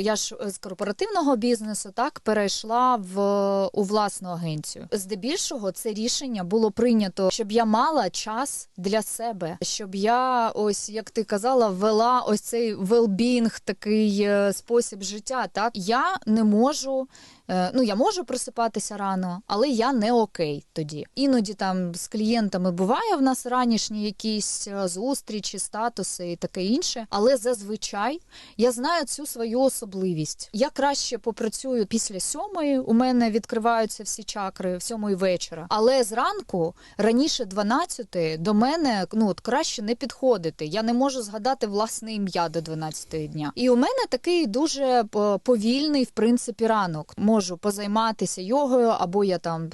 Я ж з корпоративного бізнесу так перейшла в у власну агенцію. Здебільшого це рішення було прийнято, щоб я мала час для себе, щоб я ось як ти казала, вела ось цей well-being, такий е, спосіб життя. Так я не можу. е, Ну, я можу просипатися рано, але я не окей тоді. Іноді там з клієнтами буває в нас ранішні якісь е, зустрічі, статуси і таке інше. Але зазвичай я знаю цю свою особливість. Я краще попрацюю після сьомої. У мене відкриваються всі чакри в сьомої вечора. Але зранку раніше 12 до мене ну от краще не підходити. Я не можу згадати власне ім'я до 12 дня. І у мене такий дуже е, повільний, в принципі, ранок. Можу позайматися йогою, або я там.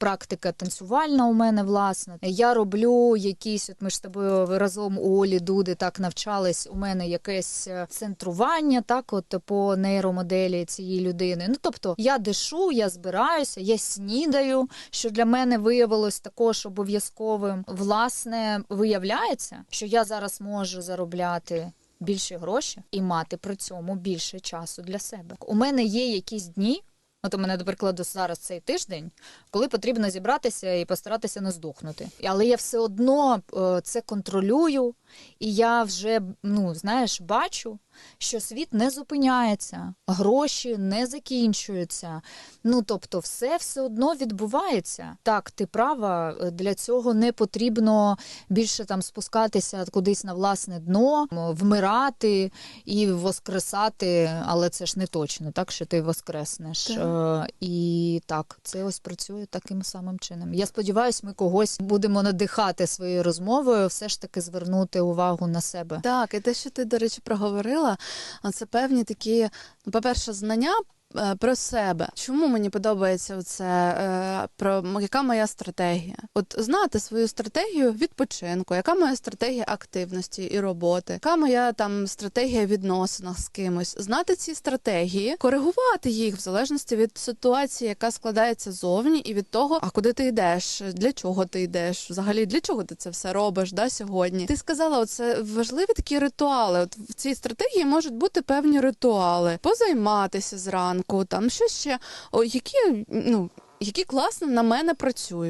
Практика танцювальна у мене власне. Я роблю якісь. От ми ж з тобою разом у Олі Дуди так навчались. У мене якесь е, центрування, так от по нейромоделі цієї людини. Ну тобто я дишу, я збираюся, я снідаю, що для мене виявилось також обов'язковим. Власне, виявляється, що я зараз можу заробляти. Більші гроші і мати при цьому більше часу для себе. У мене є якісь дні, От у мене, до прикладу, зараз цей тиждень, коли потрібно зібратися і постаратися не здохнути. Але я все одно е, це контролюю, і я вже ну знаєш, бачу, що світ не зупиняється, гроші не закінчуються. Ну тобто, все все одно відбувається. Так, ти права, е, для цього не потрібно більше там спускатися кудись на власне дно, вмирати і воскресати, але це ж не точно, так що ти воскреснеш. Так. Е, і так, це ось працює таким самим чином. Я сподіваюся, ми когось будемо надихати своєю розмовою, все ж таки звернути увагу на себе. Так, і те, що ти, до речі, проговорила, а це певні такі, ну, по-перше, знання. Е, Про себе, чому мені подобається це е, про яка моя стратегія? От знати свою стратегію відпочинку, яка моя стратегія активності і роботи, яка моя там стратегія відносинах з кимось, знати ці стратегії, коригувати їх в залежності від ситуації, яка складається зовні, і від того, а куди ти йдеш, для чого ти йдеш, взагалі для чого ти це все робиш да, сьогодні. Ти сказала, оце важливі такі ритуали. От в цій стратегії можуть бути певні ритуали, позайматися зранку, там що ще, о, які ну. Які класно на мене працюють.